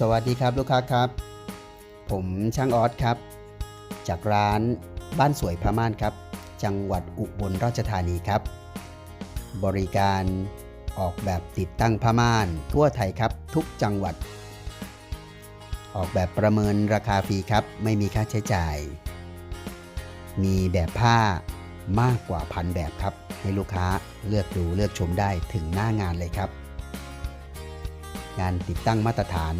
สวัสดีครับลูกค้าครับ ผมช่างออสครับ จากร้านบ้านสวยพม่านครับ จังหวัดอุบลราชธานีครับ บริการออกแบบติดตั้งผ้าม่าน ทั่วไทยครับทุกจังหวัด ออกแบบประเมินราคาฟรีครับ ไม่มีค่าใช้จ่าย มีแบบผ้ามากกว่าพันแบบครับ ให้ลูกค้าเลือกดูเลือกชมได้ถึงหน้างานเลยครับงานติดตั้งมาตรฐาน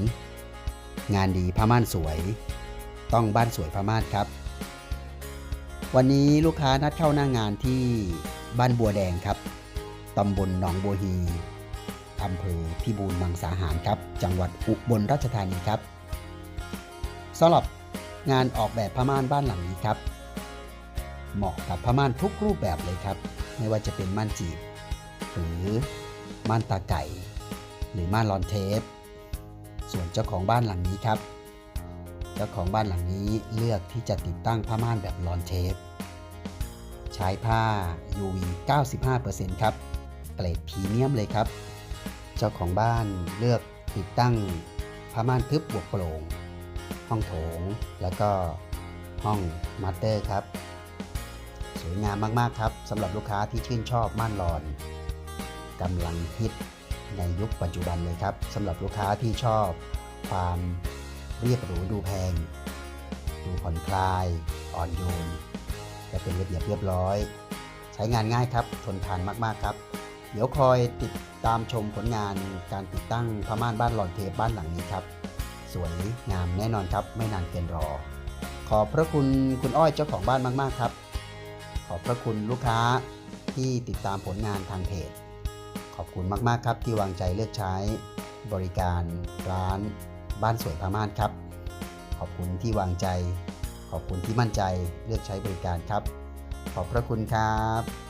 งานดีผ้าม่านสวย ต้องบ้านสวยผ้าม่านครับ วันนี้ลูกค้านัดเข้าหน้างานที่บ้านบัวแดงครับตำบลหนองบัวฮีอำเภอพิบูลมังสาหารครับ จังหวัดอุบลราชธานีครับสำหรับงานออกแบบผ้าม่านบ้านหลังนี้ครับ เหมาะกับผ้าม่านทุกรูปแบบเลยครับ ไม่ว่าจะเป็นม่านจีบ หรือม่านตาไก่ หรือม่านลอนเทป ส่วนเจ้าของบ้านหลังนี้ครับ เจ้าของบ้านหลังนี้เลือกที่จะติดตั้งผ้าม่านแบบลอนเทปใช้ผ้า UV 95%ครับเกรดพรีเมียมเลยครับ เจ้าของบ้านเลือกติดตั้งผ้าม่านทึบบวกโปร่ง ห้องโถง แล้วก็ห้องมาสเตอร์ครับ สวยงามมาก ๆ ครับสำหรับลูกค้าที่ชื่นชอบม่านลอนกำลังฮิต ในยุคปัจจุบันเลยครับสำหรับลูกค้าที่ชอบความเรียบหรูดูแพง ดูผ่อนคลาย อ่อนโยนและเป็นระเบียบเรียบร้อย ใช้งานง่ายครับ ทนทานมาก ๆ ครับ เดี๋ยวคอยติดตามชมผลงานการติดตั้งผ้าม่านบ้านหลอนเทปบ้านหลังนี้ครับ สวยงามแน่นอนครับ ไม่นานเกินรอ ขอบพระคุณคุณอ้อยเจ้าของบ้านมาก ๆ ครับ ขอบพระคุณลูกค้าที่ติดตามผลงานทางเพจ ขอบคุณมากๆครับที่วางใจเลือกใช้บริการร้านบ้านสวยพม่านครับ ขอบคุณที่วางใจ ขอบคุณที่มั่นใจเลือกใช้บริการครับ ขอบพระคุณครับ